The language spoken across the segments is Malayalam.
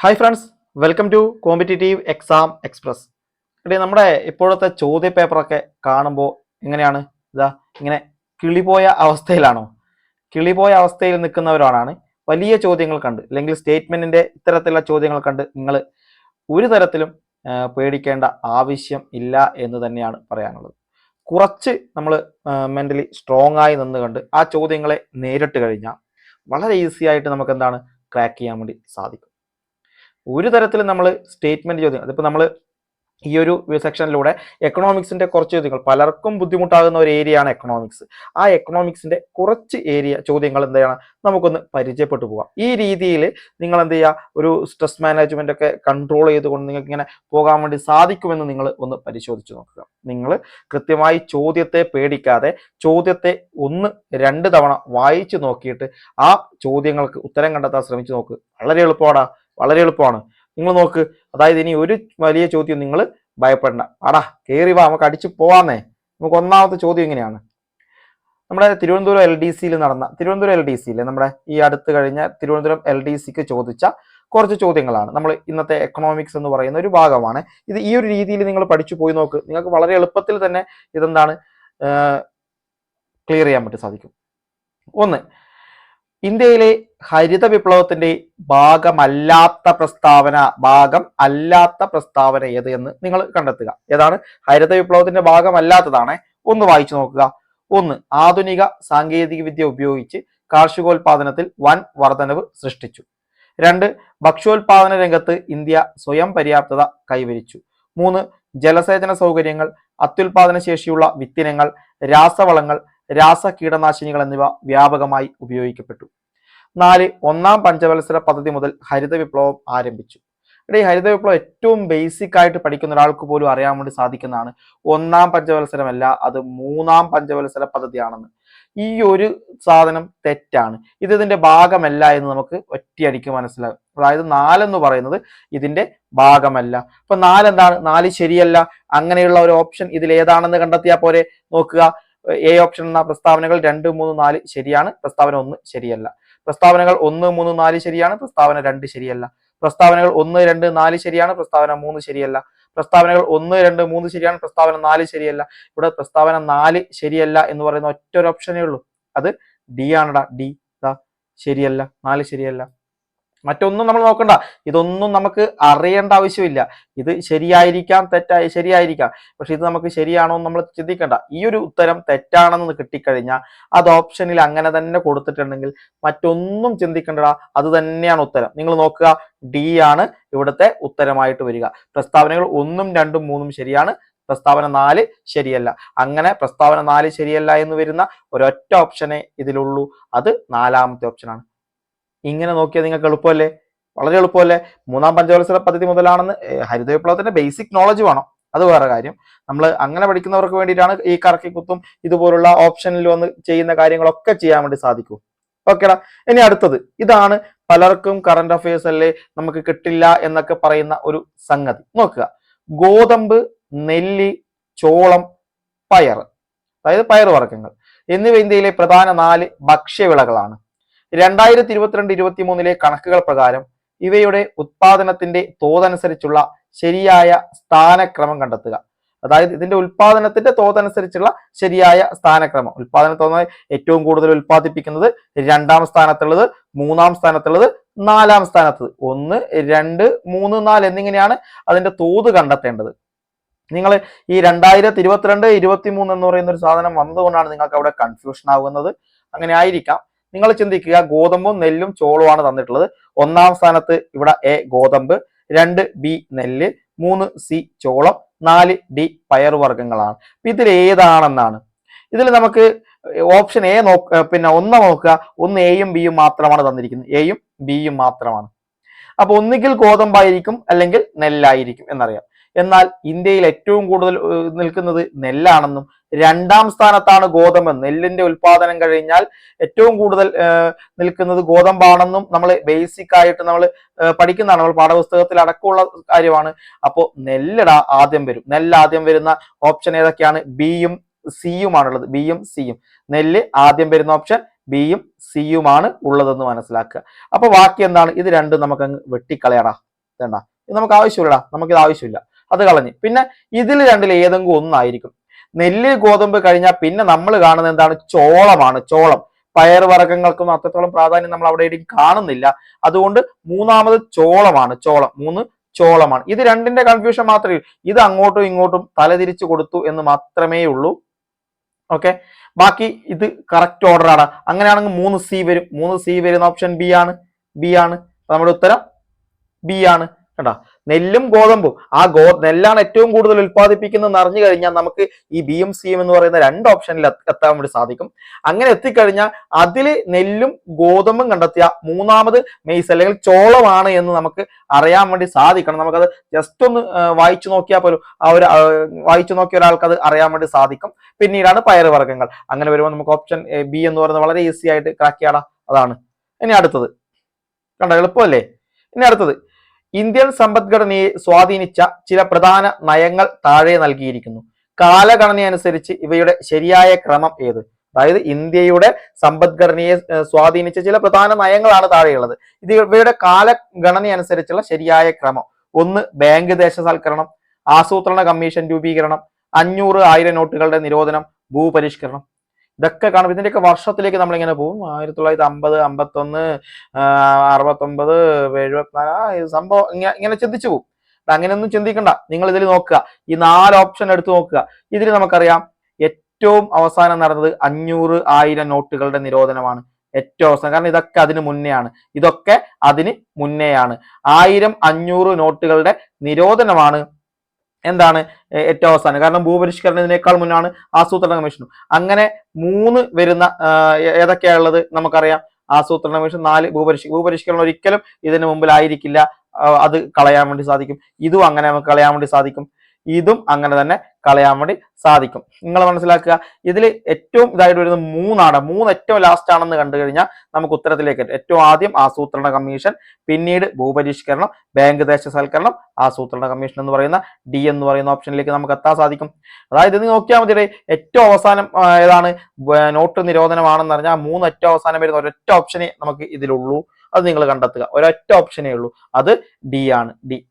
Hi friends welcome to competitive exam express എടേ നമ്മുടെ ഇപ്പോഴത്തെ ചോദ്യ പേപ്പറൊക്കെ കാണുമ്പോൾ എങ്ങനെയാണ്? ഇതാ ഇങ്ങനെ കിളിപോയ അവസ്ഥയിലാണോ? കിളിപോയ അവസ്ഥയിൽ നിൽക്കുന്നവരാണ്. വലിയ ചോദ്യങ്ങൾ കണ്ട് അല്ലെങ്കിൽ സ്റ്റേറ്റ്മെന്റിന്റെ ഇത്തരത്തിലുള്ള ചോദ്യങ്ങൾ കണ്ട് നിങ്ങൾ ഒരു തരത്തിലും പേടിക്കേണ്ട ആവശ്യം ഇല്ല എന്ന് തന്നെയാണ് പറയാനുള്ളത്. കുറച്ച് നമ്മൾ മെന്റലി സ്ട്രോങ് ആയി നിന്നുകൊണ്ട് ആ ചോദ്യങ്ങളെ നേരിട്ട് കഴിഞ്ഞാൽ വളരെ ഈസി ആയിട്ട് നമുക്ക് എന്താണ് ക്രാക്ക് ചെയ്യാൻ വേണ്ടി സാധിക്കും. ഒരു തരത്തിൽ നമ്മൾ സ്റ്റേറ്റ്മെന്റ് ചോദ്യം അതിപ്പോൾ നമ്മൾ ഈ ഒരു സെക്ഷനിലൂടെ എക്കണോമിക്സിന്റെ കുറച്ച് ചോദ്യങ്ങൾ പലർക്കും ബുദ്ധിമുട്ടാകുന്ന ഒരു ഏരിയയാണ് എക്കണോമിക്സ് ആ എക്കണോമിക്സിന്റെ കുറച്ച് ഏരിയ ചോദ്യങ്ങൾ എന്താണ്? നമുക്കൊന്ന് പരിചയപ്പെട്ടു പോകാം ഈ രീതിയിൽ നിങ്ങൾ എന്ത് ചെയ്യുക ഒരു സ്ട്രെസ് മാനേജ്മെന്റ് ഒക്കെ കൺട്രോൾ ചെയ്തുകൊണ്ട് നിങ്ങൾക്ക് ഇങ്ങനെ പോകാൻ വേണ്ടി സാധിക്കുമെന്ന് നിങ്ങൾ ഒന്ന് പരിശോധിച്ച് നോക്കുക. നിങ്ങൾ കൃത്യമായി ചോദ്യത്തെ പേടിക്കാതെ ചോദ്യത്തെ ഒന്ന് രണ്ട് തവണ വായിച്ചു നോക്കിയിട്ട് ആ ചോദ്യങ്ങൾക്ക് ഉത്തരം കണ്ടെത്താൻ ശ്രമിച്ചു നോക്കുക വളരെ എളുപ്പമാടാ. വളരെ എളുപ്പമാണ്. നിങ്ങൾ നോക്ക് അതായത് ഇനി ഒരു വലിയ ചോദ്യം നിങ്ങൾ ഭയപ്പെടണ്ട. ആടാ കയറി വാ നമുക്ക് അടിച്ചു പോവാന്നേ. നമുക്ക് ഒന്നാമത്തെ ചോദ്യം ഇങ്ങനെയാണ്. നമ്മുടെ തിരുവനന്തപുരം എൽ ഡി സിയിൽ നടന്ന തിരുവനന്തപുരം എൽ ഡി സിയിൽ നമ്മുടെ ഈ അടുത്ത് കഴിഞ്ഞ തിരുവനന്തപുരം എൽ ഡി സിക്ക് ചോദിച്ച കുറച്ച് ചോദ്യങ്ങളാണ്. നമ്മൾ ഇന്നത്തെ എക്കണോമിക്സ് എന്ന് പറയുന്ന ഒരു ഭാഗമാണ്. ഇത് ഈ ഒരു രീതിയിൽ നിങ്ങൾ പഠിച്ചു പോയി നോക്ക്. നിങ്ങൾക്ക് വളരെ എളുപ്പത്തിൽ തന്നെ ഇതെന്താണ് ക്ലിയർ ചെയ്യാൻ പറ്റി സാധിക്കും. ഒന്ന് ഇന്ത്യയിലെ ഹരിത വിപ്ലവത്തിന്റെ ഭാഗമല്ലാത്ത പ്രസ്താവന ഭാഗം അല്ലാത്ത പ്രസ്താവന ഏത് എന്ന് നിങ്ങൾ കണ്ടെത്തുക. ഏതാണ്? ഹരിത വിപ്ലവത്തിന്റെ ഭാഗമല്ലാത്തതാണ് ഒന്ന് വായിച്ചു നോക്കുക. ഒന്ന് ആധുനിക സാങ്കേതിക വിദ്യ ഉപയോഗിച്ച് കാർഷികോൽപാദനത്തിൽ വൻ വർധനവ് സൃഷ്ടിച്ചു. രണ്ട് ഭക്ഷ്യോൽപാദന രംഗത്ത് ഇന്ത്യ സ്വയം പര്യാപ്തത കൈവരിച്ചു. മൂന്ന് ജലസേചന സൗകര്യങ്ങൾ അത്യുൽപാദന ശേഷിയുള്ള വിത്തിനങ്ങൾ രാസവളങ്ങൾ രാസ കീടനാശിനികൾ എന്നിവ വ്യാപകമായി ഉപയോഗിക്കപ്പെട്ടു. നാല് ഒന്നാം പഞ്ചവത്സര പദ്ധതി മുതൽ ഹരിത വിപ്ലവം ആരംഭിച്ചു. ഇവിടെ ഈ ഹരിത വിപ്ലവം ഏറ്റവും ബേസിക് ആയിട്ട് പഠിക്കുന്ന ഒരാൾക്ക് പോലും അറിയാൻ വേണ്ടി സാധിക്കുന്നതാണ് ഒന്നാം പഞ്ചവത്സരമല്ല അത് മൂന്നാം പഞ്ചവത്സര പദ്ധതിയാണെന്ന്. ഈ ഒരു സാധനം തെറ്റാണ്. ഇത് ഇതിന്റെ ഭാഗമല്ല എന്ന് നമുക്ക് ഒറ്റയടിക്ക് മനസ്സിലാകും അതായത് നാലെന്ന് പറയുന്നത് ഇതിന്റെ ഭാഗമല്ല. അപ്പൊ നാലെന്താണ്? നാല് ശരിയല്ല. അങ്ങനെയുള്ള ഒരു ഓപ്ഷൻ ഇതിൽ ഏതാണെന്ന് കണ്ടെത്തിയാൽ പോരെ? നോക്കുക. എ ഓപ്ഷൻ എന്ന പ്രസ്താവനകൾ രണ്ട് മൂന്ന് നാല് ശരിയാണ്. പ്രസ്താവന ഒന്ന് ശരിയല്ല. പ്രസ്താവനകൾ ഒന്ന് മൂന്ന് നാല് ശരിയാണ്. പ്രസ്താവന രണ്ട് ശരിയല്ല. പ്രസ്താവനകൾ ഒന്ന് രണ്ട് നാല് ശരിയാണ്. പ്രസ്താവന മൂന്ന് ശരിയല്ല. പ്രസ്താവനകൾ ഒന്ന് രണ്ട് മൂന്ന് ശരിയാണ്. പ്രസ്താവന നാല് ശരിയല്ല. ഇവിടെ പ്രസ്താവന നാല് ശരിയല്ല എന്ന് പറയുന്ന ഒറ്റ ഒരു ഓപ്ഷനേ ഉള്ളൂ. അത് ഡി ആണടാ. ഡി ശരിയല്ല. നാല് ശരിയല്ല. മറ്റൊന്നും നമ്മൾ നോക്കണ്ട. ഇതൊന്നും നമുക്ക് അറിയേണ്ട ആവശ്യമില്ല. ഇത് ശരിയായിരിക്കാം തെറ്റായി ശരിയായിരിക്കാം. പക്ഷെ ഇത് നമുക്ക് ശരിയാണോ എന്ന് നമ്മൾ ചിന്തിക്കണ്ട. ഈ ഒരു ഉത്തരം തെറ്റാണെന്ന് കിട്ടിക്കഴിഞ്ഞാൽ അത് ഓപ്ഷനിൽ അങ്ങനെ തന്നെ കൊടുത്തിട്ടുണ്ടെങ്കിൽ മറ്റൊന്നും ചിന്തിക്കേണ്ടടാ. അത് തന്നെയാണ് ഉത്തരം. നിങ്ങൾ നോക്കുക ഡി ആണ് ഇവിടുത്തെ ഉത്തരമായിട്ട് വരിക. പ്രസ്താവനകൾ ഒന്നും രണ്ടും മൂന്നും ശരിയാണ്. പ്രസ്താവന നാല് ശരിയല്ല. അങ്ങനെ പ്രസ്താവന നാല് ശരിയല്ല എന്ന് വരുന്ന ഒരൊറ്റ ഓപ്ഷനെ ഇതിലുള്ളൂ. അത് നാലാമത്തെ ഓപ്ഷനാണ് ഇങ്ങനെ നോക്കിയാൽ നിങ്ങൾക്ക് എളുപ്പമല്ലേ? വളരെ എളുപ്പമല്ലേ? മൂന്നാം പഞ്ചവത്സര പദ്ധതി മുതലാണെന്ന് ഹരിത വിപ്ലവത്തിന്റെ ബേസിക് നോളജ് വേണം. അത് വേറെ കാര്യം. നമ്മൾ അങ്ങനെ പഠിക്കുന്നവർക്ക് വേണ്ടിയിട്ടാണ് ഈ കറക്കിക്കുത്തും ഇതുപോലുള്ള ഓപ്ഷനിൽ വന്ന് ചെയ്യുന്ന കാര്യങ്ങളൊക്കെ ചെയ്യാൻ വേണ്ടി സാധിക്കൂ. ഓക്കേടാ ഇനി അടുത്തത്. ഇതാണ് പലർക്കും കറണ്ട് അഫയേഴ്സ് അല്ലേ നമുക്ക് കിട്ടില്ല എന്നൊക്കെ പറയുന്ന ഒരു സംഗതി. നോക്കുക. ഗോതമ്പ് നെല്ല് ചോളം പയർ അതായത് പയർ വർഗങ്ങൾ എന്നിവ ഇന്ത്യയിലെ പ്രധാന നാല് ഭക്ഷ്യവിളകളാണ്. രണ്ടായിരത്തി ഇരുപത്തിരണ്ട് ഇരുപത്തി മൂന്നിലെ കണക്കുകൾ പ്രകാരം ഇവയുടെ ഉത്പാദനത്തിന്റെ തോതനുസരിച്ചുള്ള ശരിയായ സ്ഥാനക്രമം കണ്ടെത്തുക. അതായത് ഇതിന്റെ ഉൽപാദനത്തിന്റെ തോതനുസരിച്ചുള്ള ശരിയായ സ്ഥാനക്രമം. ഉൽപാദന തോന്ന ഏറ്റവും കൂടുതൽ ഉൽപ്പാദിപ്പിക്കുന്നത് രണ്ടാം സ്ഥാനത്തുള്ളത് മൂന്നാം സ്ഥാനത്തുള്ളത് നാലാം സ്ഥാനത്ത്. ഒന്ന് രണ്ട് മൂന്ന് നാല് എന്നിങ്ങനെയാണ് അതിന്റെ തോത് കണ്ടെത്തേണ്ടത്. നിങ്ങൾ ഈ രണ്ടായിരത്തി ഇരുപത്തിരണ്ട് ഇരുപത്തി മൂന്ന് എന്ന് പറയുന്ന ഒരു സാധനം വന്നതുകൊണ്ടാണ് നിങ്ങൾക്ക് അവിടെ കൺഫ്യൂഷൻ ആകുന്നത് അങ്ങനെ ആയിരിക്കാം. നിങ്ങൾ ചിന്തിക്കുക ഗോതമ്പും നെല്ലും ചോളവുമാണ് തന്നിട്ടുള്ളത്. ഒന്നാം സ്ഥാനത്ത് ഇവിടെ എ ഗോതമ്പ് രണ്ട് ബി നെല്ല് മൂന്ന് സി ചോളം നാല് ഡി പയറുവർഗങ്ങളാണ് വർഗങ്ങളാണ്. ഇതിൽ ഏതാണെന്നാണ്? ഇതിൽ നമുക്ക് ഓപ്ഷൻ എ നോക്ക പിന്നെ ഒന്ന് നോക്കുക. ഒന്ന് എയും ബിയും മാത്രമാണ് തന്നിരിക്കുന്നത്. എയും ബിയും മാത്രമാണ്. അപ്പൊ ഒന്നുകിൽ ഗോതമ്പായിരിക്കും അല്ലെങ്കിൽ നെല്ലായിരിക്കും എന്നറിയാം. എന്നാൽ ഇന്ത്യയിൽ ഏറ്റവും കൂടുതൽ നിൽക്കുന്നത് നെല്ലാണെന്നും രണ്ടാം സ്ഥാനത്താണ് ഗോതമ്പ്. നെല്ലിന്റെ ഉൽപാദനം കഴിഞ്ഞാൽ ഏറ്റവും കൂടുതൽ നിൽക്കുന്നത് ഗോതമ്പാണെന്നും നമ്മൾ ബേസിക് ആയിട്ട് നമ്മൾ പഠിക്കുന്നതാണ്. നമ്മൾ പാഠപുസ്തകത്തിൽ അടക്കമുള്ള കാര്യമാണ്. അപ്പോൾ നെല്ലട ആദ്യം വരും. നെല്ല് ആദ്യം വരുന്ന ഓപ്ഷൻ ഏതൊക്കെയാണ്? ബിയും സിയുമാണുള്ളത് ബിയും സിയും നെല്ല് ആദ്യം വരുന്ന ഓപ്ഷൻ ബിയും സിയുമാണ് ഉള്ളതെന്ന് മനസ്സിലാക്കുക. അപ്പൊ ബാക്കി എന്താണ്? ഇത് രണ്ടും നമുക്ക് അങ്ങ് വെട്ടിക്കളയടാ വേണ്ട. ഇത് നമുക്ക് ആവശ്യമില്ലടാ. നമുക്കിത് ആവശ്യമില്ല. അത് കളഞ്ഞ്. പിന്നെ ഇതിൽ രണ്ടിൽ ഏതെങ്കിലും ഒന്നായിരിക്കും. നെല്ല് ഗോതമ്പ് കഴിഞ്ഞാൽ പിന്നെ നമ്മൾ കാണുന്നത് എന്താണ്? ചോളമാണ്. ചോളം. പയർ വർഗങ്ങൾക്കൊന്നും അത്രത്തോളം പ്രാധാന്യം നമ്മൾ അവിടെ കാണുന്നില്ല. അതുകൊണ്ട് മൂന്നാമത് ചോളമാണ്. ചോളം. മൂന്ന് ചോളമാണ്. ഇത് രണ്ടിന്റെ കൺഫ്യൂഷൻ മാത്രമേ. ഇത് അങ്ങോട്ടും ഇങ്ങോട്ടും തലതിരിച്ചു കൊടുത്തു എന്ന് മാത്രമേ ഉള്ളൂ. ഓക്കെ ബാക്കി ഇത് കറക്റ്റ് ഓർഡർ ആണ്. അങ്ങനെയാണെങ്കിൽ മൂന്ന് സി വരും. മൂന്ന് സി വരുന്ന ഓപ്ഷൻ ബി ആണ്. ബി ആണ്. നമ്മുടെ ഉത്തരം ബി ആണ്. കേട്ടോ നെല്ലും ഗോതമ്പും. ആ ഗോ നെല്ലാണ് ഏറ്റവും കൂടുതൽ ഉൽപ്പാദിപ്പിക്കുന്നത് അറിഞ്ഞു കഴിഞ്ഞാൽ നമുക്ക് ഈ ബി എം സി എം എന്ന് പറയുന്ന രണ്ട് ഓപ്ഷനിൽ എത്ത- എത്താൻ വേണ്ടി സാധിക്കും. അങ്ങനെ എത്തിക്കഴിഞ്ഞാൽ അതിൽ നെല്ലും ഗോതമ്പും കണ്ടെത്തിയ മൂന്നാമത് മെയ്സ് അല്ലെങ്കിൽ ചോളമാണ് എന്ന് നമുക്ക് അറിയാൻ വേണ്ടി സാധിക്കണം. നമുക്കത് ജസ്റ്റ് ഒന്ന് വായിച്ചു നോക്കിയാൽ പോലും ആ ഒരു വായിച്ചു നോക്കിയ ഒരാൾക്ക് അത് അറിയാൻ വേണ്ടി സാധിക്കും. പിന്നീടാണ് പയറുവർഗങ്ങൾ അങ്ങനെ വരുമ്പോൾ നമുക്ക് ഓപ്ഷൻ ബി എന്ന് പറയുന്നത് വളരെ ഈസി ആയിട്ട് ക്രാക്ക് ചെയ്യാടാ. അതാണ്. ഇനി അടുത്തത്. കണ്ടോ എളുപ്പമല്ലേ? ഇനി അടുത്തത്. ഇന്ത്യൻ സമ്പദ്ഘടനയെ സ്വാധീനിച്ച ചില പ്രധാന നയങ്ങൾ താഴെ നൽകിയിരിക്കുന്നു. കാലഗണനയനുസരിച്ച് ഇവയുടെ ശരിയായ ക്രമം ഏത്? അതായത് ഇന്ത്യയുടെ സമ്പദ്ഘടനയെ സ്വാധീനിച്ച ചില പ്രധാന നയങ്ങളാണ് താഴെയുള്ളത്. ഇത് ഇവയുടെ കാലഗണനയനുസരിച്ചുള്ള ശരിയായ ക്രമം. ഒന്ന് ബാങ്ക് ദേശസാൽക്കരണം. ആസൂത്രണ കമ്മീഷൻ രൂപീകരണം. അഞ്ഞൂറ് ആയിരം നോട്ടുകളുടെ നിരോധനം. ഭൂപരിഷ്കരണം. ഇതൊക്കെ കാണും ഇതിന്റെയൊക്കെ വർഷത്തിലേക്ക് നമ്മൾ ഇങ്ങനെ പോകും. ആയിരത്തി തൊള്ളായിരത്തി അമ്പത് അമ്പത്തൊന്ന് അറുപത്തൊമ്പത് എഴുപത്തിനാല് സംഭവം ഇങ്ങനെ ചിന്തിച്ചു പോകും. അങ്ങനെയൊന്നും ചിന്തിക്കണ്ട. നിങ്ങൾ ഇതിൽ നോക്കുക. ഈ നാല് ഓപ്ഷൻ എടുത്ത് നോക്കുക. ഇതിൽ നമുക്കറിയാം ഏറ്റവും അവസാനം നടന്നത് അഞ്ഞൂറ് ആയിരം നോട്ടുകളുടെ നിരോധനമാണ്. ഏറ്റവും അവസാനം. കാരണം ഇതൊക്കെ അതിന് മുന്നെയാണ്. ഇതൊക്കെ അതിന് മുന്നെയാണ്. ആയിരം അഞ്ഞൂറ് നോട്ടുകളുടെ നിരോധനമാണ് എന്താണ് ഏറ്റവും അവസാനം. കാരണം ഭൂപരിഷ്കരണത്തിനേക്കാൾ മുന്നാണ് ആസൂത്രണ കമ്മീഷനും. അങ്ങനെ മൂന്ന് വരുന്ന ഏതൊക്കെയാണുള്ളത് നമുക്കറിയാം. ആസൂത്രണ കമ്മീഷൻ നാല് ഭൂപരിഷ് ഭൂപരിഷ്കരണം ഒരിക്കലും ഇതിന് മുമ്പിലായിരിക്കില്ല. അത് കളയാൻ വേണ്ടി സാധിക്കും. ഇതും അങ്ങനെ നമുക്ക് കളയാൻ വേണ്ടി സാധിക്കും. ഇതും അങ്ങനെ തന്നെ കളയാൻ വേണ്ടി സാധിക്കും. നിങ്ങൾ മനസ്സിലാക്കുക? ഇതിൽ ഏറ്റവും ഇതായിട്ട് വരുന്നത് മൂന്നാണ്. മൂന്ന് ഏറ്റവും ലാസ്റ്റ് ആണെന്ന് കണ്ടു കഴിഞ്ഞാൽ നമുക്ക് ഉത്തരത്തിലേക്ക്. ഏറ്റവും ആദ്യം ആസൂത്രണ കമ്മീഷൻ പിന്നീട് ഭൂപരിഷ്കരണം ബാങ്ക് ദേശസൽക്കരണം ആസൂത്രണ കമ്മീഷൻ എന്ന് പറയുന്ന ഡി എന്ന് പറയുന്ന ഓപ്ഷനിലേക്ക് നമുക്ക് എത്താൻ സാധിക്കും. അതായത് ഇത് നോക്കിയാൽ മതി ഏറ്റവും അവസാനം ഏതാണ് നോട്ട് നിരോധനമാണെന്ന് പറഞ്ഞാൽ മൂന്ന് ഏറ്റവും അവസാനം വരുന്ന ഒരൊറ്റ ഓപ്ഷനെ നമുക്ക് ഇതിലുള്ളൂ. അത് നിങ്ങൾ കണ്ടെത്തുക. ഒരൊറ്റ ഓപ്ഷനേ ഉള്ളൂ. അത് ഡി ആണ്. ഡി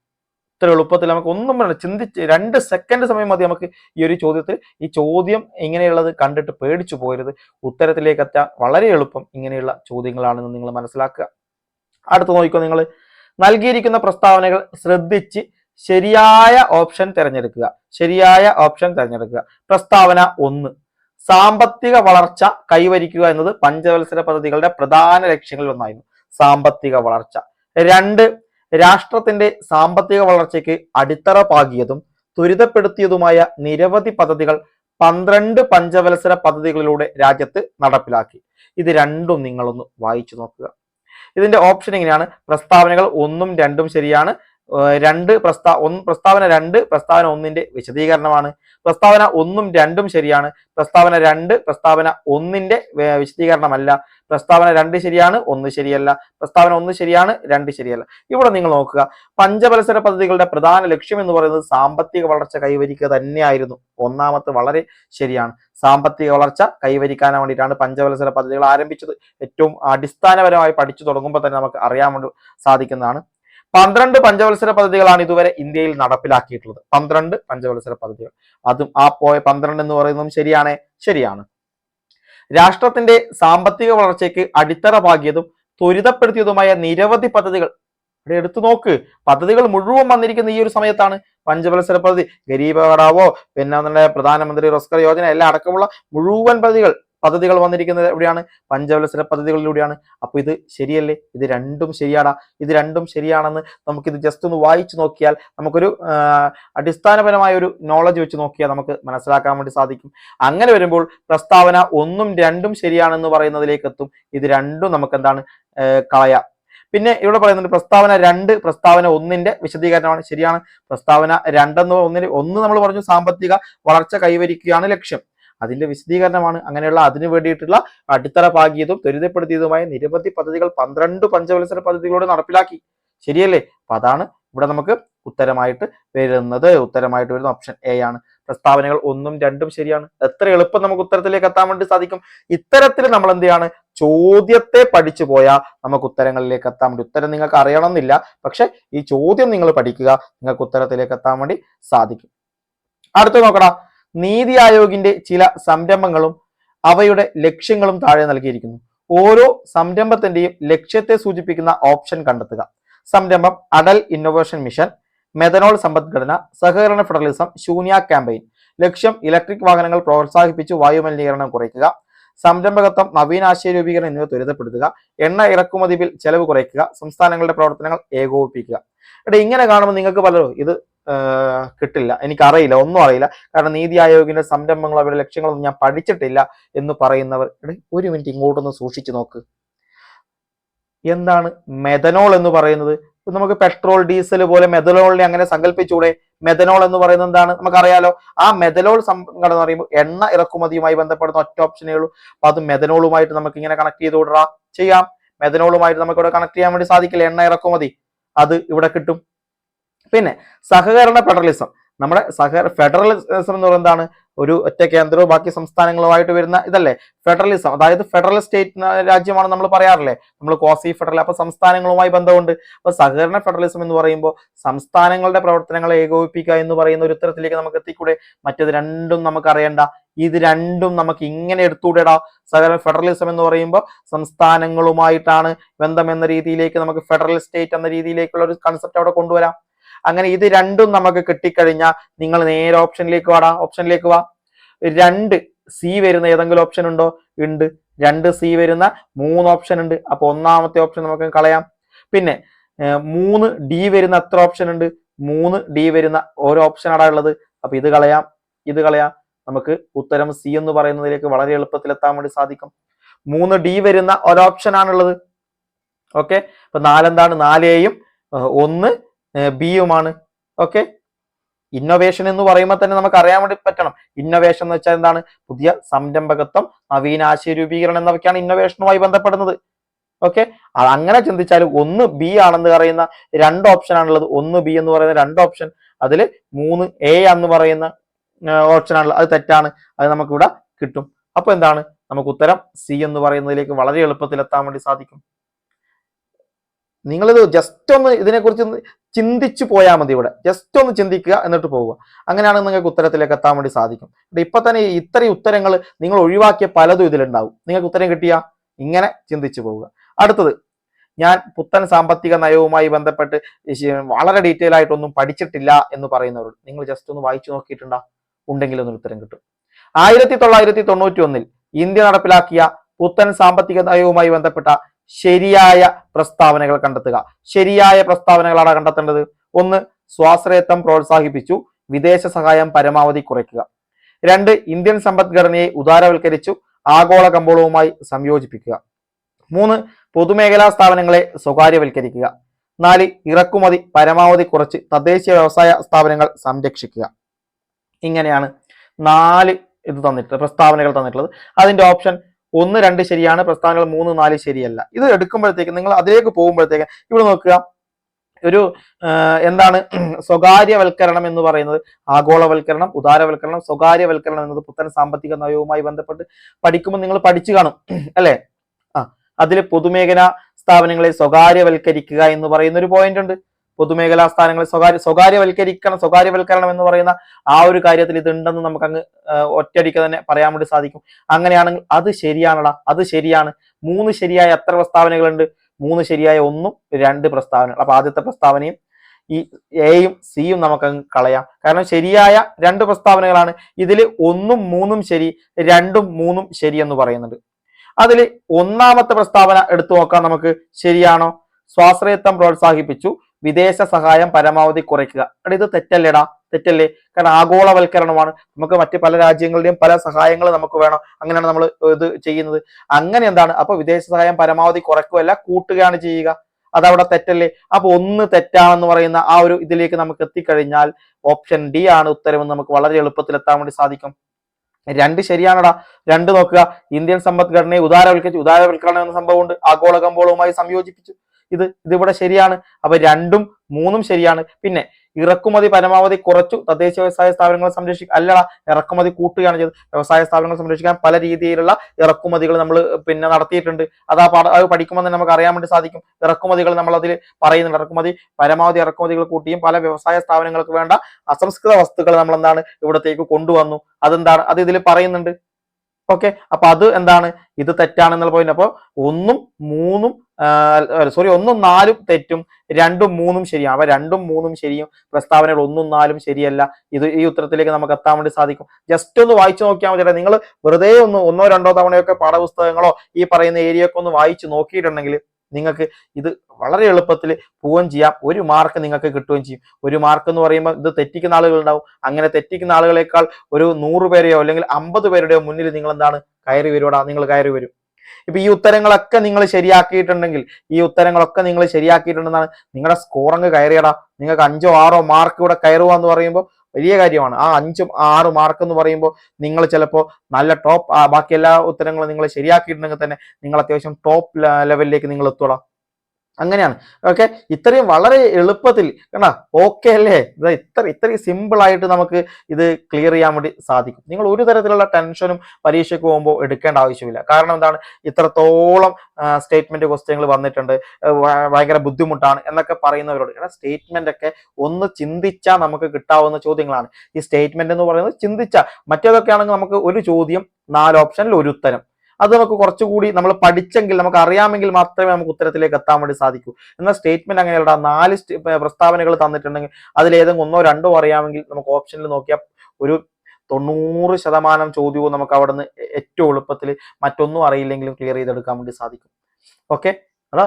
ഇത്ര എളുപ്പത്തിൽ നമുക്ക് ഒന്നും വേണ്ട. ചിന്തിച്ച് രണ്ട് സെക്കൻഡ് സമയം മതി നമുക്ക് ഈ ഒരു ചോദ്യത്തിൽ. ഈ ചോദ്യം ഇങ്ങനെയുള്ളത് കണ്ടിട്ട് പേടിച്ചു പോകരുത് ഉത്തരത്തിലേക്ക് എത്താൻ വളരെ എളുപ്പം ഇങ്ങനെയുള്ള ചോദ്യങ്ങളാണെന്ന് നിങ്ങൾ മനസ്സിലാക്കുക. അടുത്ത് നോക്കിക്കോ നിങ്ങൾ. നൽകിയിരിക്കുന്ന പ്രസ്താവനകൾ ശ്രദ്ധിച്ച് ശരിയായ ഓപ്ഷൻ തിരഞ്ഞെടുക്കുക. ശരിയായ ഓപ്ഷൻ തിരഞ്ഞെടുക്കുക. പ്രസ്താവന ഒന്ന്. സാമ്പത്തിക വളർച്ച കൈവരിക്കുക എന്നത് പഞ്ചവത്സര പദ്ധതികളുടെ പ്രധാന ലക്ഷ്യങ്ങളിൽ ഒന്നായിരുന്നു. സാമ്പത്തിക വളർച്ച. രണ്ട് രാഷ്ട്രത്തിന്റെ സാമ്പത്തിക വളർച്ചയ്ക്ക് അടിത്തറ പാകിയതും ത്വരിതപ്പെടുത്തിയതുമായ നിരവധി പദ്ധതികൾ പന്ത്രണ്ട് പഞ്ചവത്സര പദ്ധതികളിലൂടെ രാജ്യത്ത് നടപ്പിലാക്കി. ഇത് രണ്ടും നിങ്ങളൊന്ന് വായിച്ചു നോക്കുക. ഇതിന്റെ ഓപ്ഷൻ എങ്ങനെയാണ് പ്രസ്താവനകൾ ഒന്നും രണ്ടും ശരിയാണ്. രണ്ട് പ്രസ്താ ഒന്ന് പ്രസ്താവന രണ്ട് പ്രസ്താവന ഒന്നിന്റെ വിശദീകരണമാണ്. പ്രസ്താവന ഒന്നും രണ്ടും ശരിയാണ്. പ്രസ്താവന രണ്ട് പ്രസ്താവന ഒന്നിന്റെ വിശദീകരണമല്ല. പ്രസ്താവന രണ്ട് ശരിയാണ് ഒന്ന് ശരിയല്ല. പ്രസ്താവന ഒന്ന് ശരിയാണ് രണ്ട് ശരിയല്ല. ഇവിടെ നിങ്ങൾ നോക്കുക. പഞ്ചവത്സര പദ്ധതികളുടെ പ്രധാന ലക്ഷ്യം എന്ന് പറയുന്നത് സാമ്പത്തിക വളർച്ച കൈവരിക്കുക തന്നെയായിരുന്നു. ഒന്നാമത്തെ വളരെ ശരിയാണ്. സാമ്പത്തിക വളർച്ച കൈവരിക്കാൻ വേണ്ടിയിട്ടാണ് പഞ്ചവത്സര പദ്ധതികൾ ആരംഭിച്ചത്. ഏറ്റവും അടിസ്ഥാനപരമായി പഠിച്ചു തുടങ്ങുമ്പോൾ തന്നെ നമുക്ക് അറിയാൻ സാധിക്കുന്നതാണ്. പന്ത്രണ്ട് പഞ്ചവത്സര പദ്ധതികളാണ് ഇതുവരെ ഇന്ത്യയിൽ നടപ്പിലാക്കിയിട്ടുള്ളത്. പന്ത്രണ്ട് പഞ്ചവത്സര പദ്ധതികൾ. അതും ആ പോയ പന്ത്രണ്ട് എന്ന് പറയുന്നതും ശരിയാണ്? ശരിയാണ്. രാഷ്ട്രത്തിന്റെ സാമ്പത്തിക വളർച്ചയ്ക്ക് അടിത്തറ പാകിയതും ത്വരിതപ്പെടുത്തിയതുമായ നിരവധി പദ്ധതികൾ. ഇവിടെ എടുത്തു നോക്ക്. പദ്ധതികൾ മുഴുവൻ വന്നിരിക്കുന്ന ഈ ഒരു സമയത്താണ് പഞ്ചവത്സര പദ്ധതി. ഗരീബ് പഠാവോ പിന്നെ പ്രധാനമന്ത്രി റോസ്കർ യോജന എല്ലാം അടക്കമുള്ള മുഴുവൻ പദ്ധതികൾ പദ്ധതികൾ വന്നിരിക്കുന്നത് എവിടെയാണ്? പഞ്ചവത്സര പദ്ധതികളിലൂടെയാണ്. അപ്പൊ ഇത് ശരിയല്ലേ? ഇത് രണ്ടും ശരിയാടാ. ഇത് രണ്ടും ശരിയാണെന്ന് നമുക്കിത് ജസ്റ്റ് ഒന്ന് വായിച്ചു നോക്കിയാൽ നമുക്കൊരു അടിസ്ഥാനപരമായ ഒരു നോളജ് വെച്ച് നോക്കിയാൽ നമുക്ക് മനസ്സിലാക്കാൻ വേണ്ടി സാധിക്കും. അങ്ങനെ വരുമ്പോൾ പ്രസ്താവന ഒന്നും രണ്ടും ശരിയാണെന്ന് പറയുന്നതിലേക്ക് എത്തും. ഇത് രണ്ടും നമുക്ക് എന്താണ് കളയാം. പിന്നെ ഇവിടെ പറയുന്നുണ്ട് പ്രസ്താവന രണ്ട് പ്രസ്താവന ഒന്നിന്റെ വിശദീകരണമാണ്. ശരിയാണ്. പ്രസ്താവന രണ്ടെന്ന് ഒന്നിന് ഒന്ന് നമ്മൾ പറഞ്ഞു സാമ്പത്തിക വളർച്ച കൈവരിക്കുകയാണ് ലക്ഷ്യം. അതിന്റെ വിശദീകരണമാണ് അങ്ങനെയുള്ള അതിനു വേണ്ടിയിട്ടുള്ള അടിത്തറ പാകിയതും ത്വരിതപ്പെടുത്തിയതുമായ നിരവധി പദ്ധതികൾ പന്ത്രണ്ട് പഞ്ചവത്സര പദ്ധതികളോട് നടപ്പിലാക്കി. ശരിയല്ലേ? അപ്പൊ അതാണ് ഇവിടെ നമുക്ക് ഉത്തരമായിട്ട് വരുന്നത്. ഉത്തരമായിട്ട് വരുന്ന ഓപ്ഷൻ എ ആണ്. പ്രസ്താവനകൾ ഒന്നും രണ്ടും ശരിയാണ്. എത്ര എളുപ്പം നമുക്ക് ഉത്തരത്തിലേക്ക് എത്താൻ വേണ്ടി സാധിക്കും? ഇത്തരത്തിൽ നമ്മൾ എന്ത് ചെയ്യാണ്? ചോദ്യത്തെ പഠിച്ചു പോയാൽ നമുക്ക് ഉത്തരങ്ങളിലേക്ക് എത്താൻ വേണ്ടി. ഉത്തരം നിങ്ങൾക്ക് അറിയണമെന്നില്ല. പക്ഷെ ഈ ചോദ്യം നിങ്ങൾ പഠിക്കുക. നിങ്ങൾക്ക് ഉത്തരത്തിലേക്ക് എത്താൻ വേണ്ടി സാധിക്കും. അടുത്ത് നോക്കടാ. നീതി ആയോഗിന്റെ ചില സംരംഭങ്ങളും അവയുടെ ലക്ഷ്യങ്ങളും താഴെ നൽകിയിരിക്കുന്നു. ഓരോ സംരംഭത്തിന്റെയും ലക്ഷ്യത്തെ സൂചിപ്പിക്കുന്ന ഓപ്ഷൻ കണ്ടെത്തുക. സംരംഭം അടൽ ഇന്നൊവേഷൻ മിഷൻ മെഥനോൾ സമ്പദ്ഘടന സഹകരണ ഫെഡറലിസം ശൂന്യ ക്യാമ്പയിൻ. ലക്ഷ്യം ഇലക്ട്രിക് വാഹനങ്ങൾ പ്രോത്സാഹിപ്പിച്ച് വായുമലിനീകരണം കുറയ്ക്കുക. സംരംഭകത്വം നവീനാശയ രൂപീകരണം എന്നിവ ത്വരിതപ്പെടുത്തുക. എണ്ണ ഇറക്കുമതി ബിൽ ചെലവ് കുറയ്ക്കുക. സംസ്ഥാനങ്ങളുടെ പ്രവർത്തനങ്ങൾ ഏകോപിപ്പിക്കുക. ഇവിടെ ഇങ്ങനെ കാണുമ്പോൾ നിങ്ങൾക്ക് പലരും ഇത് കിട്ടില്ല. എനിക്കറിയില്ല ഒന്നും അറിയില്ല. കാരണം നീതി ആയോഗിന്റെ സംരംഭങ്ങളോ അവരുടെ ലക്ഷ്യങ്ങളൊന്നും ഞാൻ പഠിച്ചിട്ടില്ല എന്ന് പറയുന്നവർ ഒരു മിനിറ്റ് ഇങ്ങോട്ടൊന്ന് സൂക്ഷിച്ചു നോക്ക്. എന്താണ് മെഥനോൾ എന്ന് പറയുന്നത്? നമുക്ക് പെട്രോൾ ഡീസൽ പോലെ മെഥനോളിനെ അങ്ങനെ സങ്കല്പിച്ചൂടെ? മെഥനോൾ എന്ന് പറയുന്നത് എന്താണ്? നമുക്കറിയാലോ ആ മെഥനോൾ സംഘടന എന്ന് പറയുമ്പോൾ എണ്ണ ഇറക്കുമതിയുമായി ബന്ധപ്പെടുന്ന ഒറ്റ ഓപ്ഷനേ അപ്പൊ അത് മെഥനോളുമായിട്ട് നമുക്ക് ഇങ്ങനെ കണക്ട് ചെയ്ത് വിടാം ചെയ്യാം. മെഥനോളുമായിട്ട് നമുക്ക് ഇവിടെ കണക്ട് ചെയ്യാൻ വേണ്ടി സാധിക്കില്ല. എണ്ണ ഇറക്കുമതി. അത് ഇവിടെ കിട്ടും. പിന്നെ സഹകരണ ഫെഡറലിസം. നമ്മുടെ സഹ ഫെഡറലിസം എന്ന് പറയുന്നത് എന്താണ്? ഒരു ഒറ്റ കേന്ദ്രവും ബാക്കി സംസ്ഥാനങ്ങളുമായിട്ട് വരുന്ന ഇതല്ലേ? ഫെഡറലിസം. അതായത് ഫെഡറൽ സ്റ്റേറ്റ് രാജ്യമാണ് നമ്മൾ പറയാറില്ലേ? നമ്മൾ ക്വാസി ഫെഡറൽ അപ്പൊ സംസ്ഥാനങ്ങളുമായി ബന്ധമുണ്ട്. അപ്പൊ സഹകരണ ഫെഡറലിസം എന്ന് പറയുമ്പോൾ സംസ്ഥാനങ്ങളുടെ പ്രവർത്തനങ്ങളെ ഏകോപിപ്പിക്കുക എന്ന് പറയുന്ന ഒരു ഉത്തരത്തിലേക്ക് നമുക്ക് എത്തിക്കൂടെ? മറ്റേത് രണ്ടും നമുക്ക് അറിയണ്ട. ഇത് രണ്ടും നമുക്ക് ഇങ്ങനെ എടുത്തുകൂടെടാ. സഹകരണ ഫെഡറലിസം എന്ന് പറയുമ്പോൾ സംസ്ഥാനങ്ങളുമായിട്ടാണ് ബന്ധം എന്ന രീതിയിലേക്ക് നമുക്ക് ഫെഡറൽ സ്റ്റേറ്റ് എന്ന രീതിയിലേക്കുള്ള ഒരു കൺസെപ്റ്റ് അവിടെ കൊണ്ടുവരാം. അങ്ങനെ ഇത് രണ്ടും നമുക്ക് കിട്ടിക്കഴിഞ്ഞാൽ നിങ്ങൾ നേരെ ഓപ്ഷനിലേക്ക് വാടാ. ഓപ്ഷനിലേക്ക് വാ. രണ്ട് സി വരുന്ന ഏതെങ്കിലും ഓപ്ഷൻ ഉണ്ടോ? ഉണ്ട്. രണ്ട് സി വരുന്ന മൂന്ന് ഓപ്ഷൻ ഉണ്ട്. അപ്പൊ ഒന്നാമത്തെ ഓപ്ഷൻ നമുക്ക് കളയാം. പിന്നെ മൂന്ന് ഡി വരുന്ന എത്ര ഓപ്ഷൻ ഉണ്ട്? മൂന്ന് ഡി വരുന്ന ഓരോ ഓപ്ഷൻ ആടാ ഉള്ളത്. അപ്പൊ ഇത് കളയാം. ഇത് കളയാം. നമുക്ക് ഉത്തരം സി എന്ന് പറയുന്നതിലേക്ക് വളരെ എളുപ്പത്തിൽ എത്താൻ വേണ്ടി സാധിക്കും. മൂന്ന് ഡി വരുന്ന ഒരു ഓപ്ഷൻ ആണുള്ളത് ഓക്കെ? അപ്പൊ നാലെന്താണ്? നാലേയും ഒന്ന് ബിയുമാണ് ഓക്കെ ഇന്നോവേഷൻ എന്ന് പറയുമ്പോൾ തന്നെ നമുക്ക് അറിയാൻ വേണ്ടി പറ്റണം. ഇന്നോവേഷൻ എന്ന് വെച്ചാൽ എന്താണ്? പുതിയ സംരംഭകത്വം നവീനാശയ രൂപീകരണം എന്നൊക്കെയാണ് ഇന്നോവേഷനുമായി ബന്ധപ്പെടുന്നത്. ഓക്കെ അങ്ങനെ ചിന്തിച്ചാൽ ഒന്ന് ബി ആണെന്ന് പറയുന്ന രണ്ട് ഓപ്ഷൻ ആണുള്ളത്. ഒന്ന് ബി എന്ന് പറയുന്ന രണ്ട് ഓപ്ഷൻ അതിൽ മൂന്ന് എ എന്ന് പറയുന്ന ഓപ്ഷൻ ആണുള്ളത്. അത് തെറ്റാണ്. അത് നമുക്കിവിടെ കിട്ടും. അപ്പൊ എന്താണ്? നമുക്ക് ഉത്തരം സി എന്ന് പറയുന്നതിലേക്ക് വളരെ എളുപ്പത്തിൽ എത്താൻ വേണ്ടി സാധിക്കും. നിങ്ങളിത് ജസ്റ്റ് ഒന്ന് ഇതിനെക്കുറിച്ച് ചിന്തിച്ചു പോയാൽ മതി ഇവിടെ. ജസ്റ്റ് ഒന്ന് ചിന്തിക്കുക എന്നിട്ട് പോവുക. അങ്ങനെയാണ് നിങ്ങൾക്ക് ഉത്തരത്തിലേക്ക് എത്താൻ വേണ്ടി സാധിക്കും. ഇപ്പൊ തന്നെ ഇത്രയും ഉത്തരങ്ങൾ നിങ്ങൾ ഒഴിവാക്കിയ പലതും ഇതിലുണ്ടാവും. നിങ്ങൾക്ക് ഉത്തരം കിട്ടിയ? ഇങ്ങനെ ചിന്തിച്ചു പോവുക. അടുത്തത് ഞാൻ പുത്തൻ സാമ്പത്തിക നയവുമായി ബന്ധപ്പെട്ട് വളരെ ഡീറ്റെയിൽ ആയിട്ടൊന്നും പഠിച്ചിട്ടില്ല എന്ന് പറയുന്നവരോട് നിങ്ങൾ ജസ്റ്റ് ഒന്ന് വായിച്ചു നോക്കിയിട്ടുണ്ടോ? ഉണ്ടെങ്കിൽ ഒന്ന് ഉത്തരം കിട്ടും. ആയിരത്തി തൊള്ളായിരത്തി തൊണ്ണൂറ്റി ഒന്നിൽ ഇന്ത്യ നടപ്പിലാക്കിയ പുത്തൻ സാമ്പത്തിക നയവുമായി ബന്ധപ്പെട്ട ശരിയായ പ്രസ്താവനകൾ കണ്ടെത്തുക. ശരിയായ പ്രസ്താവനകളാണ് കണ്ടെത്തേണ്ടത്? ഒന്ന് സ്വാശ്രയത്വം പ്രോത്സാഹിപ്പിച്ചു. വിദേശ സഹായം പരമാവധി കുറയ്ക്കുക. രണ്ട് ഇന്ത്യൻ സമ്പദ്ഘടനയെ ഉദാരവൽക്കരിച്ചു. ആഗോള കമ്പോളവുമായി സംയോജിപ്പിക്കുക. മൂന്ന് പൊതുമേഖലാ സ്ഥാപനങ്ങളെ സ്വകാര്യവൽക്കരിക്കുക. നാല് ഇറക്കുമതി പരമാവധി കുറച്ച് തദ്ദേശീയ വ്യവസായ സ്ഥാപനങ്ങൾ സംരക്ഷിക്കുക. ഇങ്ങനെയാണ് നാല് ഇത് തന്നിട്ടുള്ളത് പ്രസ്താവനകൾ തന്നിട്ടുള്ളത്. അതിന്റെ ഓപ്ഷൻ ഒന്ന് രണ്ട് ശരിയാണ് പ്രസ്ഥാനങ്ങൾ മൂന്ന് നാല് ശരിയല്ല. ഇത് എടുക്കുമ്പോഴത്തേക്ക് നിങ്ങൾ അതിലേക്ക് പോകുമ്പോഴത്തേക്ക് ഇവിടെ നോക്കുക. ഒരു എന്താണ് സ്വകാര്യവൽക്കരണം എന്ന് പറയുന്നത്. ആഗോളവൽക്കരണം ഉദാരവൽക്കരണം സ്വകാര്യവൽക്കരണം എന്നത് പുത്തൻ സാമ്പത്തിക നയവുമായി ബന്ധപ്പെട്ട് പഠിക്കുമ്പോൾ നിങ്ങൾ പഠിച്ചു കാണും അല്ലെ? ആ അതിൽ പൊതുമേഖലാ സ്ഥാപനങ്ങളെ സ്വകാര്യവൽക്കരിക്കുക എന്ന് പറയുന്ന ഒരു പോയിന്റ് ഉണ്ട്. പൊതുമേഖലാ സ്ഥാനങ്ങൾ സ്വകാര്യ സ്വകാര്യവൽക്കരിക്കണം സ്വകാര്യവൽക്കരണം എന്ന് പറയുന്ന ആ ഒരു കാര്യത്തിൽ ഇതുണ്ടെന്ന് നമുക്ക് അങ്ങ് ഒറ്റയടിക്ക് തന്നെ പറയാൻ വേണ്ടി സാധിക്കും. അങ്ങനെയാണെങ്കിൽ അത് ശരിയാണടാ അത് ശരിയാണ്. മൂന്ന് ശരിയായ എത്ര പ്രസ്താവനകളുണ്ട്? മൂന്ന് ശരിയായ ഒന്നും രണ്ട് പ്രസ്താവനകൾ. അപ്പൊ ആദ്യത്തെ പ്രസ്താവനയും ഈ എയും സിയും നമുക്ക് അങ്ങ് കളയാം. കാരണം ശരിയായ രണ്ട് പ്രസ്താവനകളാണ്. ഇതിൽ ഒന്നും മൂന്നും ശരി രണ്ടും മൂന്നും ശരി എന്ന് പറയുന്നുണ്ട്. അതിൽ ഒന്നാമത്തെ പ്രസ്താവന എടുത്തു നോക്കാം നമുക്ക്. ശരിയാണോ? സ്വാശ്രയത്വം പ്രോത്സാഹിപ്പിച്ചു. വിദേശ സഹായം പരമാവധി കുറയ്ക്കുക. അവിടെ ഇത് തെറ്റല്ലേടാ. തെറ്റല്ലേ? കാരണം ആഗോളവൽക്കരണമാണ്. നമുക്ക് മറ്റ് പല രാജ്യങ്ങളുടെയും പല സഹായങ്ങൾ നമുക്ക് വേണം. അങ്ങനെയാണ് നമ്മൾ ഇത് ചെയ്യുന്നത്. അങ്ങനെ എന്താണ്? അപ്പൊ വിദേശ സഹായം പരമാവധി കുറയ്ക്കുകയല്ല കൂട്ടുകയാണ് ചെയ്യുക. അതവിടെ തെറ്റല്ലേ? അപ്പൊ ഒന്ന് തെറ്റാണെന്ന് പറയുന്ന ആ ഒരു ഇതിലേക്ക് നമുക്ക് എത്തിക്കഴിഞ്ഞാൽ ഓപ്ഷൻ ഡി ആണ് ഉത്തരവെന്ന് നമുക്ക് വളരെ എളുപ്പത്തിൽ എത്താൻ വേണ്ടി സാധിക്കും. രണ്ട് ശരിയാണടാ. രണ്ട് നോക്കുക. ഇന്ത്യൻ സമ്പദ്ഘടനയെ ഉദാരവൽക്കരിച്ചു ഉദാരവൽക്കരണം എന്ന സംഭവമുണ്ട്. ആഗോള കമ്പോളവുമായി സംയോജിപ്പിച്ചു ഇത് ഇതിവിടെ ശരിയാണ്. അപ്പൊ രണ്ടും മൂന്നും ശരിയാണ്. പിന്നെ ഇറക്കുമതി പരമാവധി കുറച്ചു തദ്ദേശ വ്യവസായ സ്ഥാപനങ്ങളെ സംരക്ഷിക്കുക അല്ലടാ ഇറക്കുമതി കൂട്ടുകയാണ് ചെയ്തത്. വ്യവസായ സ്ഥാപനങ്ങൾ സംരക്ഷിക്കാൻ പല രീതിയിലുള്ള ഇറക്കുമതികൾ നമ്മൾ പിന്നെ നടത്തിയിട്ടുണ്ട്. അത് ആ അത് പഠിക്കുമ്പോൾ തന്നെ നമുക്ക് അറിയാൻ വേണ്ടി സാധിക്കും. ഇറക്കുമതികൾ നമ്മൾ അതിൽ പറയുന്നുണ്ട്. ഇറക്കുമതി പരമാവധി ഇറക്കുമതികൾ കൂട്ടിയും പല വ്യവസായ സ്ഥാപനങ്ങൾക്ക് വേണ്ട അസംസ്കൃത വസ്തുക്കൾ നമ്മൾ എന്താണ് ഇവിടത്തേക്ക് കൊണ്ടുവന്നു. അതെന്താണ്? അത് ഇതിൽ പറയുന്നുണ്ട്. ഓക്കെ? അപ്പൊ അത് എന്താണ്? ഇത് തെറ്റാണെന്നുള്ള പോയിന്റ് അപ്പോൾ ഒന്നും മൂന്നും സോറി ഒന്നും നാലും തെറ്റും രണ്ടും മൂന്നും ശരിയാണ് അപ്പൊ രണ്ടും മൂന്നും ശരിയും പ്രസ്താവനകൾ ഒന്നും നാലും ശരിയല്ല. ഇത് ഈ ഉത്തരത്തിലേക്ക് നമുക്ക് എത്താൻ വേണ്ടി സാധിക്കും. ജസ്റ്റ് ഒന്ന് വായിച്ചു നോക്കിയാൽ മതി നിങ്ങൾ വെറുതെ ഒന്ന് ഒന്നോ രണ്ടോ തവണയൊക്കെ പാഠപുസ്തകങ്ങളോ ഈ പറയുന്ന ഏരിയ ഒക്കെ ഒന്ന് വായിച്ചു നോക്കിയിട്ടുണ്ടെങ്കിൽ നിങ്ങൾക്ക് ഇത് വളരെ എളുപ്പത്തിൽ പോവുകയും ചെയ്യാം. ഒരു മാർക്ക് നിങ്ങൾക്ക് കിട്ടുകയും ചെയ്യും. ഒരു മാർക്ക് എന്ന് പറയുമ്പോൾ ഇത് തെറ്റിക്കുന്ന ആളുകൾ ഉണ്ടാവും അങ്ങനെ തെറ്റിക്കുന്ന ആളുകളെക്കാൾ ഒരു നൂറ് പേരെയോ അല്ലെങ്കിൽ അമ്പത് പേരുടെയോ മുന്നിൽ നിങ്ങൾ എന്താണ്? കയറി വരുവാടാ? നിങ്ങൾ കയറി വരും. ഇപ്പൊ ഈ ഉത്തരങ്ങളൊക്കെ നിങ്ങൾ ശരിയാക്കിയിട്ടുണ്ടെങ്കിൽ ഈ ഉത്തരങ്ങളൊക്കെ നിങ്ങൾ ശരിയാക്കിയിട്ടുണ്ടെന്നാണ് നിങ്ങളുടെ സ്കോർ അങ്ങ് കയറിയടാ. നിങ്ങൾക്ക് അഞ്ചോ ആറോ മാർക്ക് ഇവിടെ കയറുക എന്ന് പറയുമ്പോൾ വലിയ കാര്യമാണ്. ആ അഞ്ചും ആറ് മാർക്ക് എന്ന് പറയുമ്പോൾ നിങ്ങൾ ചിലപ്പോൾ നല്ല ടോപ്പ് ബാക്കി എല്ലാ ഉത്തരങ്ങളും നിങ്ങൾ ശരിയാക്കിയിട്ടുണ്ടെങ്കിൽ തന്നെ നിങ്ങൾ അത്യാവശ്യം ടോപ്പ് ലെവലിലേക്ക് നിങ്ങൾ എത്തുക അങ്ങനെയാണ്. ഓക്കെ ഇത്രയും വളരെ എളുപ്പത്തിൽ കണ്ടാ? ഓക്കെ അല്ലേ? ഇത് ഇത്ര ഇത്രയും സിമ്പിളായിട്ട് നമുക്ക് ഇത് ക്ലിയർ ചെയ്യാൻ വേണ്ടി സാധിക്കും. നിങ്ങൾ ഒരു തരത്തിലുള്ള ടെൻഷനും പരീക്ഷയ്ക്ക് പോകുമ്പോൾ എടുക്കേണ്ട ആവശ്യമില്ല. കാരണം എന്താണ്? ഇത്രത്തോളം സ്റ്റേറ്റ്മെന്റ് ക്വസ്റ്റ്യങ്ങൾ വന്നിട്ടുണ്ട്. ഭയങ്കര ബുദ്ധിമുട്ടാണ് എന്നൊക്കെ പറയുന്നവരോട്. കാരണം സ്റ്റേറ്റ്മെന്റ് ഒക്കെ ഒന്ന് ചിന്തിച്ചാൽ നമുക്ക് കിട്ടാവുന്ന ചോദ്യങ്ങളാണ്. ഈ സ്റ്റേറ്റ്മെന്റ് എന്ന് പറയുന്നത് ചിന്തിച്ചാൽ മറ്റേതൊക്കെ ആണെങ്കിൽ നമുക്ക് ഒരു ചോദ്യം നാല് ഓപ്ഷനിൽ ഒരു ഉത്തരം. അത് നമുക്ക് കുറച്ചുകൂടി നമ്മൾ പഠിച്ചെങ്കിൽ നമുക്ക് അറിയാമെങ്കിൽ മാത്രമേ നമുക്ക് ഉത്തരത്തിലേക്ക് എത്താൻ വേണ്ടി സാധിക്കൂ. എന്നാൽ സ്റ്റേറ്റ്മെന്റ് അങ്ങനെയുള്ള നാല് പ്രസ്താവനകൾ തന്നിട്ടുണ്ടെങ്കിൽ അതിലേതെങ്കിലും ഒന്നോ രണ്ടോ അറിയാമെങ്കിൽ നമുക്ക് ഓപ്ഷനിൽ നോക്കിയാൽ ഒരു തൊണ്ണൂറ് ശതമാനം ചോദ്യവും നമുക്ക് അവിടെ നിന്ന് ഏറ്റവും എളുപ്പത്തിൽ മറ്റൊന്നും അറിയില്ലെങ്കിലും ക്ലിയർ ചെയ്തെടുക്കാൻ വേണ്ടി സാധിക്കും. ഓക്കെ അതാ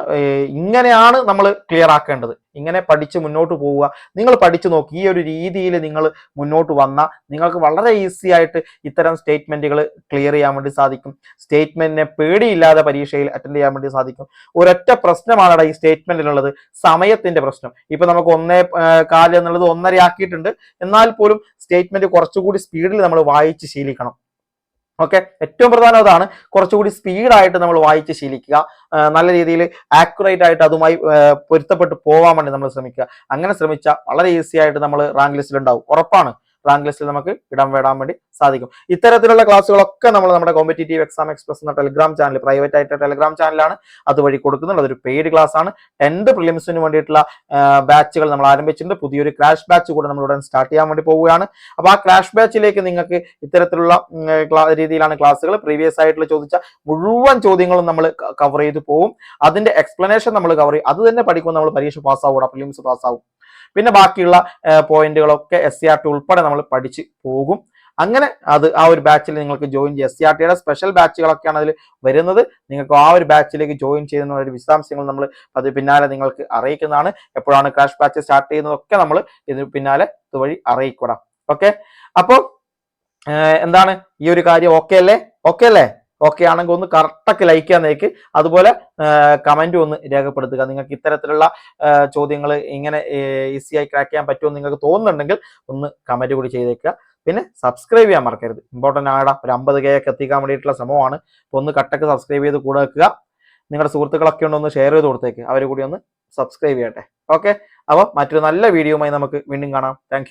ഇങ്ങനെയാണ് നമ്മൾ ക്ലിയർ ആക്കേണ്ടത്. ഇങ്ങനെ പഠിച്ച് മുന്നോട്ട് പോവുക. നിങ്ങൾ പഠിച്ചു നോക്കി ഈ ഒരു രീതിയിൽ നിങ്ങൾ മുന്നോട്ട് വന്നാൽ നിങ്ങൾക്ക് വളരെ ഈസി ആയിട്ട് ഇത്തരം സ്റ്റേറ്റ്മെന്റുകൾ ക്ലിയർ ചെയ്യാൻ വേണ്ടി സാധിക്കും. സ്റ്റേറ്റ്മെന്റിനെ പേടിയില്ലാതെ പരീക്ഷയിൽ അറ്റൻഡ് ചെയ്യാൻ വേണ്ടി സാധിക്കും. ഒരൊറ്റ പ്രശ്നമാണ് ഈ സ്റ്റേറ്റ്മെന്റിലുള്ളത് സമയത്തിന്റെ പ്രശ്നം. ഇപ്പൊ നമുക്ക് ഒന്നേ കാൽ എന്നുള്ളത് ഒന്നര ആക്കിയിട്ടുണ്ട് എന്നാൽ പോലും സ്റ്റേറ്റ്മെന്റ് കുറച്ചുകൂടി സ്പീഡിൽ നമ്മൾ വായിച്ച് ശീലിക്കണം. ഓക്കെ? ഏറ്റവും പ്രധാനം അതാണ് കുറച്ചുകൂടി സ്പീഡായിട്ട് നമ്മൾ വായിച്ച് ശീലിക്കുക. നല്ല രീതിയിൽ ആക്യുറേറ്റ് ആയിട്ട് അതുമായി പൊരുത്തപ്പെട്ട് പോവാൻ വേണ്ടി നമ്മൾ ശ്രമിക്കുക. അങ്ങനെ ശ്രമിച്ചാൽ വളരെ ഈസി ആയിട്ട് നമ്മൾ റാങ്ക് ലിസ്റ്റിൽ ഉണ്ടാവും. ഉറപ്പാണ്. റാങ്ക് ലിസ്റ്റിൽ നമുക്ക് ഇടം വേടാൻ വേണ്ടി സാധിക്കും. ഇത്തരത്തിലുള്ള ക്ലാസ്സുകളൊക്കെ നമ്മൾ നമ്മുടെ കോമ്പറ്റേറ്റീവ് എക്സാം എക്സ്പ്രസ് എന്ന ടെലിഗ്രാം ചാനൽ പ്രൈവറ്റ് ആയിട്ട് ടെലിഗ്രാം ചാനലാണ് അതുവഴി കൊടുക്കുന്നുണ്ട് അതൊരു പെയ്ഡ് ക്ലാസ് ആണ്. ടെൻത്ത് പ്രിലിംസിന് വേണ്ടിയിട്ടുള്ള ബാച്ചുകൾ നമ്മൾ ആരംഭിച്ചിട്ടുണ്ട്. പുതിയൊരു ക്രാഷ് ബാച്ച് കൂടെ നമ്മൾ ഉടൻ സ്റ്റാർട്ട് ചെയ്യാൻ വേണ്ടി പോവുകയാണ്. അപ്പൊ ആ ക്രാഷ് ബാച്ചിലേക്ക് നിങ്ങൾക്ക് ഇത്തരത്തിലുള്ള രീതിയിലാണ് ക്ലാസ്സുകൾ പ്രീവിയസ് ആയിട്ടുള്ള ചോദിച്ച മുഴുവൻ ചോദ്യങ്ങളും നമ്മൾ കവർ ചെയ്തു പോകും അതിന്റെ എക്സ്പ്ലനേഷൻ നമ്മൾ കവർ ചെയ്യും. അത് തന്നെ പഠിക്കുമ്പോൾ നമ്മൾ പരീക്ഷ പാസ്സാവും പ്രിലിംസ് പാസ്സാവും പിന്നെ ബാക്കിയുള്ള പോയിന്റുകളൊക്കെ എസ് സി ആർ ടി ഉൾപ്പെടെ നമ്മൾ പഠിച്ച് പോകും. അങ്ങനെ അത് ആ ഒരു ബാച്ചിൽ നിങ്ങൾക്ക് ജോയിൻ ചെയ്യാം. എസ് സി ആർ ടിയുടെ സ്പെഷ്യൽ ബാച്ചുകളൊക്കെയാണ് അതിൽ വരുന്നത്. നിങ്ങൾക്ക് ആ ഒരു ബാച്ചിലേക്ക് ജോയിൻ ചെയ്യുന്ന ഒരു വിശദാംശങ്ങൾ നമ്മൾ അത് പിന്നാലെ നിങ്ങൾക്ക് അറിയിക്കുന്നതാണ്. എപ്പോഴാണ് ക്രാഷ് ബാച്ച് സ്റ്റാർട്ട് ചെയ്യുന്നതൊക്കെ നമ്മൾ ഇതിന് പിന്നാലെ ഇതുവഴി അറിയിക്കൂടാം. ഓക്കെ അപ്പോൾ എന്താണ് ഈ ഒരു കാര്യം? ഓക്കെ അല്ലേ? ഓക്കെ അല്ലേ? ഓക്കെ ആണെങ്കിൽ ഒന്ന് കറക്റ്റൊക്കെ ലൈക്ക് ചെയ്യാൻ നേക്ക്. അതുപോലെ കമന്റും ഒന്ന് രേഖപ്പെടുത്തുക. നിങ്ങൾക്ക് ഇത്തരത്തിലുള്ള ചോദ്യങ്ങൾ ഇങ്ങനെ ഈസിയായി ക്രാക്ക് ചെയ്യാൻ പറ്റുമെന്ന് നിങ്ങൾക്ക് തോന്നുന്നുണ്ടെങ്കിൽ ഒന്ന് കമന്റ് കൂടി ചെയ്തേക്കുക. പിന്നെ സബ്സ്ക്രൈബ് ചെയ്യാൻ മറക്കരുത്. ഇമ്പോർട്ടന്റ് ആടാ ഒരു അമ്പത് കെ ഒക്കെ എത്തിക്കാൻ വേണ്ടിയിട്ടുള്ള ശ്രമമാണ്. അപ്പോൾ ഒന്ന് കട്ടൊക്കെ സബ്സ്ക്രൈബ് ചെയ്ത് കൂടെ വെക്കുക. നിങ്ങളുടെ സുഹൃത്തുക്കളൊക്കെ ഉണ്ടോ ഒന്ന് ഷെയർ ചെയ്ത് കൊടുത്തേക്ക്. അവർ കൂടി ഒന്ന് സബ്സ്ക്രൈബ് ചെയ്യട്ടെ. ഓക്കെ അപ്പോൾ മറ്റൊരു നല്ല വീഡിയോയുമായി നമുക്ക് വീണ്ടും കാണാം. താങ്ക്